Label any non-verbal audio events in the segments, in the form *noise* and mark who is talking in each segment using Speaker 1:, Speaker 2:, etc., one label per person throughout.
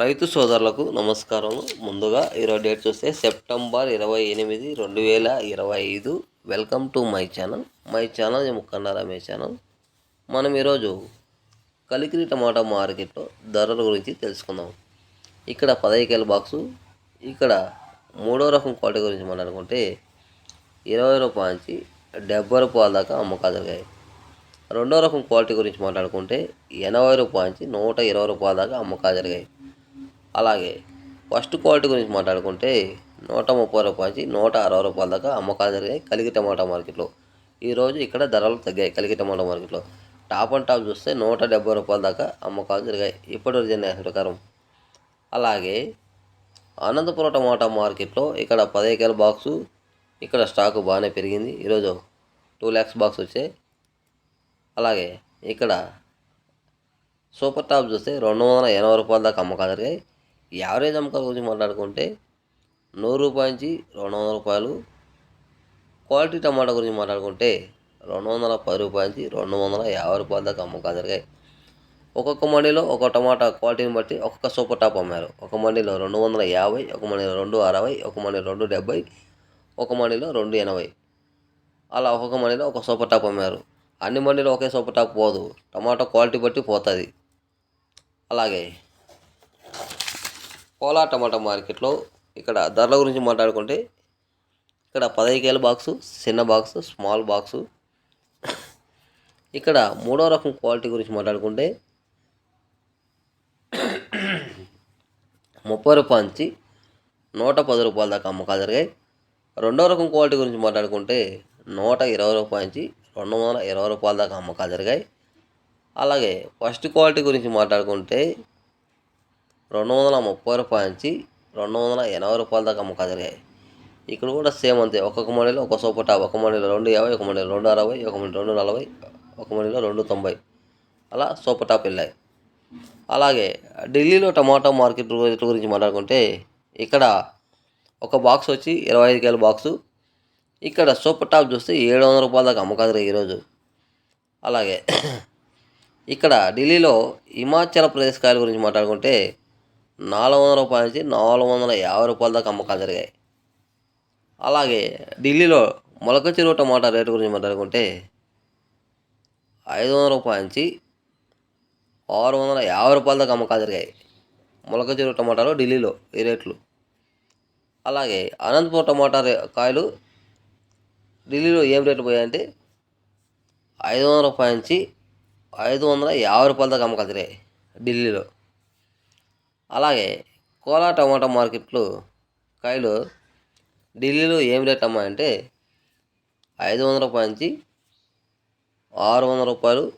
Speaker 1: రైతు సోదరులకు నమస్కారం ముందుగా ఈరోజు డేట్ చూస్తే సెప్టెంబర్ ఇరవై ఎనిమిది రెండు వేల ఇరవై ఐదు. Welcome to my channel. My channel Mukkanna Ramesh channel. మనం ఈరోజు కలికిరి టమాటా మార్కెట్లో ధరల గురించి తెలుసుకుందాం. ఇక్కడ పదహైదు బాక్సు ఇక్కడ మూడో రకం క్వాలిటీ గురించి మాట్లాడుకుంటే ఇరవై రూపాయల నుంచి డెబ్బై రూపాయల దాకా అమ్మకాలు జరిగాయి. రెండో రకం క్వాలిటీ గురించి మాట్లాడుకుంటే ఎనభై రూపాయల నుంచి నూట ఇరవై రూపాయల దాకా అమ్మకాలు జరిగాయి. అలాగే ఫస్ట్ క్వాలిటీ గురించి మాట్లాడుకుంటే నూట ముప్పై రూపాయల నుంచి నూట అరవై రూపాయల దాకా అమ్మకాలు జరిగాయి. కలిగి టమాటా మార్కెట్లో. ఈరోజు ఇక్కడ ధరలు తగ్గాయి కలిగి టమాటా మార్కెట్లో. టాప్ అండ్ టాప్ చూస్తే నూట డెబ్బై రూపాయల దాకా అమ్మకాలు జరిగాయి. ఇప్పటి వరకు ప్రకారం. అలాగే అనంతపురం టమాటా మార్కెట్లో ఇక్కడ పదిహేకేల బాక్సు ఇక్కడ స్టాకు బాగానే పెరిగింది. ఈరోజు టూ ల్యాక్స్ బాక్స్ వచ్చాయి. అలాగే ఇక్కడ సూపర్ టాప్ చూస్తే రెండు వందల ఎనభై రూపాయల దాకా అమ్మకాలు జరిగాయి. యావరేజ్ అమ్మకాల గురించి మాట్లాడుకుంటే నూరు రూపాయల నుంచి రెండు వందల రూపాయలు. క్వాలిటీ టమాటా గురించి మాట్లాడుకుంటే రెండు వందల పది రూపాయల నుంచి రెండు వందల యాభై రూపాయల దాకా అమ్మకాలు జరిగాయి. ఒక్కొక్క మండీలో ఒక టమాటా క్వాలిటీని బట్టి ఒక్కొక్క సూపర్ టాప్ అమ్మారు. ఒక మండీలో రెండు వందల యాభై ఒక మండీలో రెండు అరవై ఒక మండీలో రెండు డెబ్బై ఒక మండీలో రెండు ఎనభై. అలా ఒక్కొక్క మండీలో ఒక సూపర్ టాప్ అమ్మారు. అన్ని మండీలో ఒకే సూపర్ టాప్ పోదు. టమాటా క్వాలిటీ బట్టి పోతుంది. అలాగే పోలా టమాటా మార్కెట్లో ఇక్కడ ధరల గురించి మాట్లాడుకుంటే ఇక్కడ పదహైకేల బాక్సు చిన్న బాక్సు స్మాల్ బాక్సు. ఇక్కడ మూడో రకం క్వాలిటీ గురించి మాట్లాడుకుంటే ముప్పై రూపాయల నుంచి నూట పది రూపాయల దాకా అమ్మకాలు జరిగాయి. రెండో రకం క్వాలిటీ గురించి మాట్లాడుకుంటే నూట ఇరవై రూపాయల నుంచి రెండు వందల ఇరవై రూపాయల దాకా అమ్మకాలు జరిగాయి. అలాగే ఫస్ట్ క్వాలిటీ గురించి మాట్లాడుకుంటే రెండు వందల ముప్పై రూపాయల నుంచి రెండు వందల ఎనభై రూపాయల దాకా అమ్మకాలు జరిగాయి ఇక్కడ కూడా సేమ్ అంతే. ఒక్కొక్క మండీలో ఒక సూపర్ టాప్ ఒక మండీలో రెండు యాభై ఒక మండీలో రెండు అరవై ఒక మండీ రెండు నలభై ఒక మండీలో రెండు తొంభై. అలా సూపర్ టాప్ వెళ్ళాయి అలాగే ఢిల్లీలో టమాటా మార్కెట్ రేట్ల గురించి మాట్లాడుకుంటే ఇక్కడ ఒక బాక్స్ వచ్చి ఇరవై ఐదు కేల బాక్సు. ఇక్కడ సూపర్ టాప్ చూస్తే ఏడు వందల రూపాయల దాకా అమ్మకాలు ఈరోజు. అలాగే *clears throat* ఇక్కడ ఢిల్లీలో హిమాచల్ ప్రదేశ్ కాయల గురించి మాట్లాడుకుంటే నాలుగు వందల రూపాయల నుంచి నాలుగు వందల యాభై రూపాయల దాకా అమ్మకాలు జరిగాయి. అలాగే ఢిల్లీలో మొలక చెరువు టమాటా రేటు గురించి మాట్లాడుకుంటే ఐదు వందల రూపాయల నుంచి ఆరు వందల యాభై రూపాయల దాకా అమ్మకాలు జరిగాయి. మొలక చెరువు టమాటాలు ఢిల్లీలో ఈ రేట్లు. అలాగే అనంతపూర్ టమాటా రే కాయలు ఢిల్లీలో ఏం రేట్లు పోయాయంటే ఐదు వందల రూపాయల నుంచి ఐదు వందల యాభై రూపాయల దాకా అమ్మకాలు జరిగాయి ఢిల్లీలో. అలాగే కోలా టమాటా మార్కెట్లు కాయలు ఢిల్లీలో ఏం రేట్ అమ్మాయంటే ఐదు వందల రూపాయల నుంచి ఆరు వందల రూపాయలు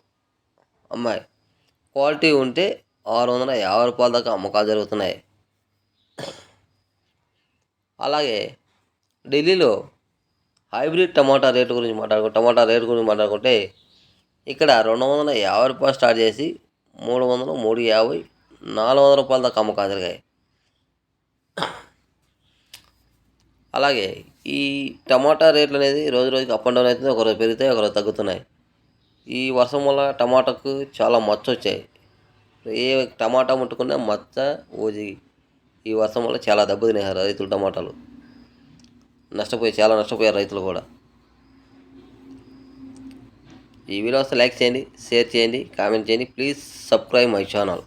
Speaker 1: అమ్మాయి. క్వాలిటీ ఉంటే ఆరు వందల యాభై రూపాయల దాకా అమ్మకాలు జరుగుతున్నాయి. అలాగే ఢిల్లీలో హైబ్రిడ్ టమాటా రేటు గురించి మాట్లాడుకో టమాటా రేటు గురించి మాట్లాడుకుంటే ఇక్కడ రెండు వందల యాభై రూపాయలు స్టార్ట్ చేసి మూడు వందలు మూడు యాభై నాలుగు వందల రూపాయల దాకా అమ్మకాలు జరిగాయి అలాగే ఈ టమాటా రేట్లు అనేది రోజు రోజుకి అప్ అండ్ డౌన్ అవుతుంది ఒకరోజు పెరుగుతాయి ఒకరోజు తగ్గుతున్నాయి. ఈ వర్షం వల్ల టమాటాకు చాలా మచ్చ వచ్చాయి. ఏ టమాటా ముట్టుకున్నా మచ్చ ఓజి. ఈ వర్షం వల్ల చాలా దెబ్బతిన్నాయి రైతులు టమాటాలు. నష్టపోయి చాలా నష్టపోయారు రైతులు కూడా. ఈ వీడియో వస్తే లైక్ చేయండి షేర్ చేయండి కామెంట్ చేయండి. Please subscribe my channel.